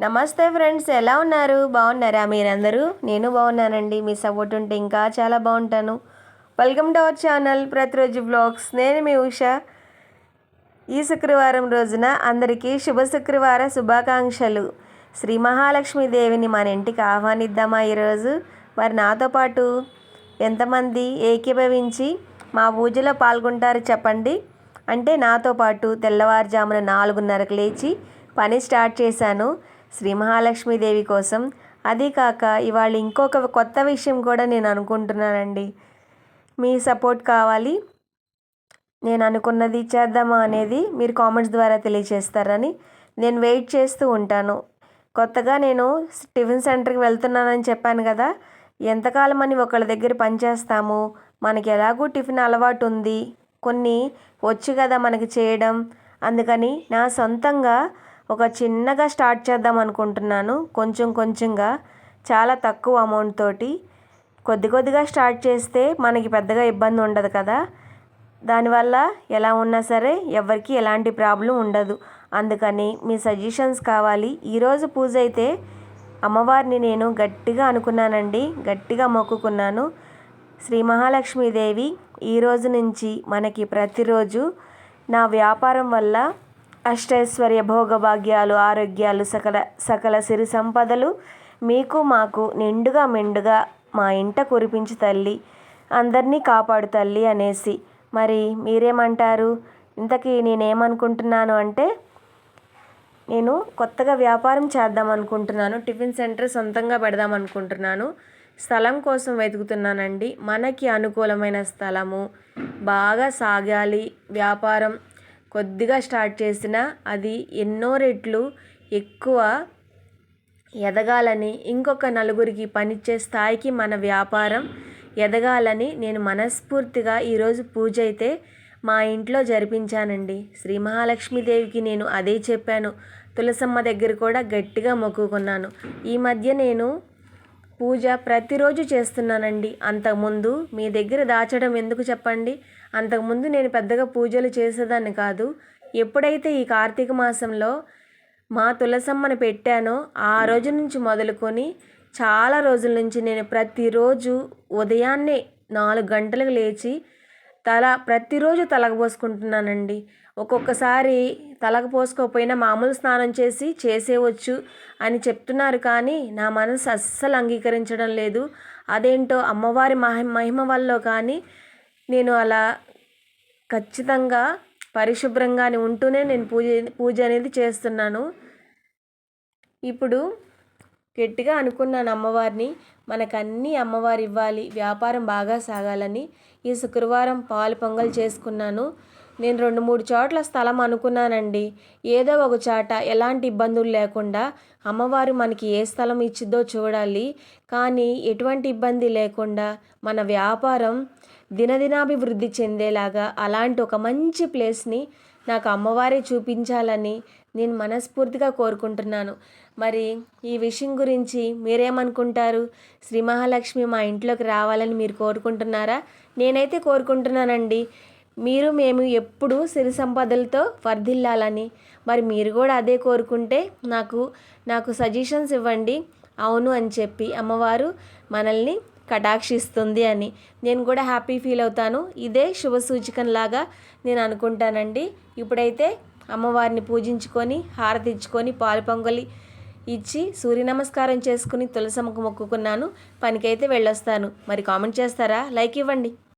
నమస్తే ఫ్రెండ్స్ ఎలా ఉన్నారు? బాగున్నారా మీరందరూ? నేను బాగున్నానండి. మీ సపోర్ట్ ఉంటే ఇంకా చాలా బాగుంటాను. వెల్కమ్ టు అవర్ ఛానల్ ప్రతిరోజు బ్లాగ్స్ నేను మీ ఉష. ఈ శుక్రవారం రోజున అందరికీ శుభ శుక్రవార శుభాకాంక్షలు. శ్రీ మహాలక్ష్మీదేవిని మన ఇంటికి ఆహ్వానిద్దామా ఈరోజు? మరి నాతో పాటు ఎంతమంది ఏకీభవించి మా పూజలో పాల్గొంటారు చెప్పండి? అంటే నాతో పాటు తెల్లవారుజామున నాలుగున్నరకు లేచి పని స్టార్ట్ చేశాను. శ్రీ మహాలక్ష్మీదేవి కోసం. అదీకాక ఇవాళ ఇంకొక కొత్త విషయం కూడా నేను అనుకుంటున్నానండి. మీ సపోర్ట్ కావాలి. నేను అనుకున్నది చేద్దామా అనేది మీరు కామెంట్స్ ద్వారా తెలియజేస్తారని నేను వెయిట్ చేస్తూ ఉంటాను. కొత్తగా నేను టిఫిన్ సెంటర్కి వెళ్తున్నానని చెప్పాను కదా. ఎంతకాలం అని ఒకళ్ళ దగ్గర పనిచేస్తాము. మనకి ఎలాగూ టిఫిన్ అలవాటు ఉంది. కొన్ని వచ్చు కదా మనకి చేయడం. అందుకని నా సొంతంగా ఒక చిన్నగా స్టార్ట్ చేద్దాం అనుకుంటున్నాను. కొంచెం కొంచెంగా చాలా తక్కువ అమౌంట్ తోటి. కొద్ది కొద్దిగా స్టార్ట్ చేస్తే మనకి పెద్దగా ఇబ్బంది ఉండదు కదా. దానివల్ల ఎలా ఉన్నా సరే ఎవరికి ఎలాంటి ప్రాబ్లం ఉండదు. అందుకని మీ సజెషన్స్ కావాలి. ఈరోజు పూజ అయితే అమ్మవారిని నేను గట్టిగా అనుకున్నానండి. గట్టిగా మొక్కుకున్నాను. శ్రీ మహాలక్ష్మీదేవి ఈరోజు నుంచి మనకి ప్రతిరోజు నా వ్యాపారం వల్ల అష్టైశ్వర్య భోగభాగ్యాలు ఆరోగ్యాలు సకల సకల సిరి సంపదలు మీకు మాకు నిండుగా మెండుగా మా ఇంట కురిపించి తల్లి అందరినీ కాపాడు తల్లి అనేసి. మరి మీరేమంటారు? ఇంతకీ నేనేమనుకుంటున్నాను అంటే నేను కొత్తగా వ్యాపారం చేద్దాం అనుకుంటున్నాను టిఫిన్ సెంటర్ సొంతంగా పెడదాం అనుకుంటున్నాను స్థలం కోసం వెతుకుతున్నానండి. మనకి అనుకూలమైన స్థలము బాగా సాగాలి వ్యాపారం కొద్దిగా స్టార్ట్ చేసినా అది ఎన్నో రెట్లు ఎక్కువ ఎదగాలని ఇంకొక నలుగురికి పనిచ్చే స్థాయికి మన వ్యాపారం ఎదగాలని నేను మనస్ఫూర్తిగా ఈరోజు పూజ అయితే మా ఇంట్లో జరిపించానండి. శ్రీ మహాలక్ష్మీదేవికి నేను అదే చెప్పాను. తులసమ్మ దగ్గర కూడా గట్టిగా మొక్కుకున్నాను. ఈ మధ్య నేను పూజ ప్రతిరోజు చేస్తున్నానండి. అంతకుముందు మీ దగ్గర దాచడం ఎందుకు చెప్పండి? అంతకుముందు నేను పెద్దగా పూజలు చేసేదాన్ని కాదు. ఎప్పుడైతే ఈ కార్తీక మాసంలో మా తులసమ్మని పెట్టానో ఆ రోజు నుంచి మొదలుకొని చాలా రోజుల నుంచి నేను ప్రతిరోజు ఉదయాన్నే నాలుగు గంటలకు లేచి తల ప్రతిరోజు తలకు పోసుకుంటున్నానండి. ఒక్కొక్కసారి తలకు పోసుకోకపోయినా మామూలు స్నానం చేసి చేసేవచ్చు అని చెప్తున్నారు కానీ నా మనసు అస్సలు అంగీకరించడం లేదు. అదేంటో అమ్మవారి మహి మహిమ వల్ల కానీ నేను అలా ఖచ్చితంగా పరిశుభ్రంగానే ఉంటూనే నేను పూజ పూజ అనేది చేస్తున్నాను. ఇప్పుడు గట్టిగా అనుకున్నాను అమ్మవారిని. మనకు అన్నీ అమ్మవారు ఇవ్వాలి వ్యాపారం బాగా సాగాలని. ఈ శుక్రవారం పాలు పొంగల్ చేసుకున్నాను. నేను రెండు మూడు చోట్ల స్థలం అనుకున్నానండి. ఏదో ఒక చాట ఎలాంటి ఇబ్బందులు లేకుండా అమ్మవారు మనకి ఏ స్థలం ఇచ్చిద్దో చూడాలి. కానీ ఎటువంటి ఇబ్బంది లేకుండా మన వ్యాపారం దినదినాభివృద్ధి చెందేలాగా అలాంటి ఒక మంచి ప్లేస్ని నాకు అమ్మవారే చూపించాలని నేను మనస్ఫూర్తిగా కోరుకుంటున్నాను. మరి ఈ విషయం గురించి మీరేమనుకుంటారు? శ్రీ మహాలక్ష్మి మా ఇంట్లోకి రావాలని మీరు కోరుకుంటున్నారా? నేనైతే కోరుకుంటున్నానండి. మీరు మేము ఎప్పుడు సిరి సంపదలతో వర్ధిల్లాలని. మరి మీరు కూడా అదే కోరుకుంటే నాకు నాకు సజెషన్స్ ఇవ్వండి. అవును అని చెప్పి అమ్మవారు మనల్ని కటాక్షిస్తుంది అని. నేను కూడా హ్యాపీ ఫీల్ అవుతాను. ఇదే శుభ సూచికంలాగా నేను అనుకుంటానండి. ఇప్పుడైతే అమ్మవారిని పూజించుకొని హారతి ఇచ్చుకొని పాలు పొంగలి ఇచ్చి సూర్య నమస్కారం చేసుకుని తులసమ్మకు మొక్కుకున్నాను. పనికైతే వెళ్ళొస్తాను. మరి కామెంట్ చేస్తారా? లైక్ ఇవ్వండి.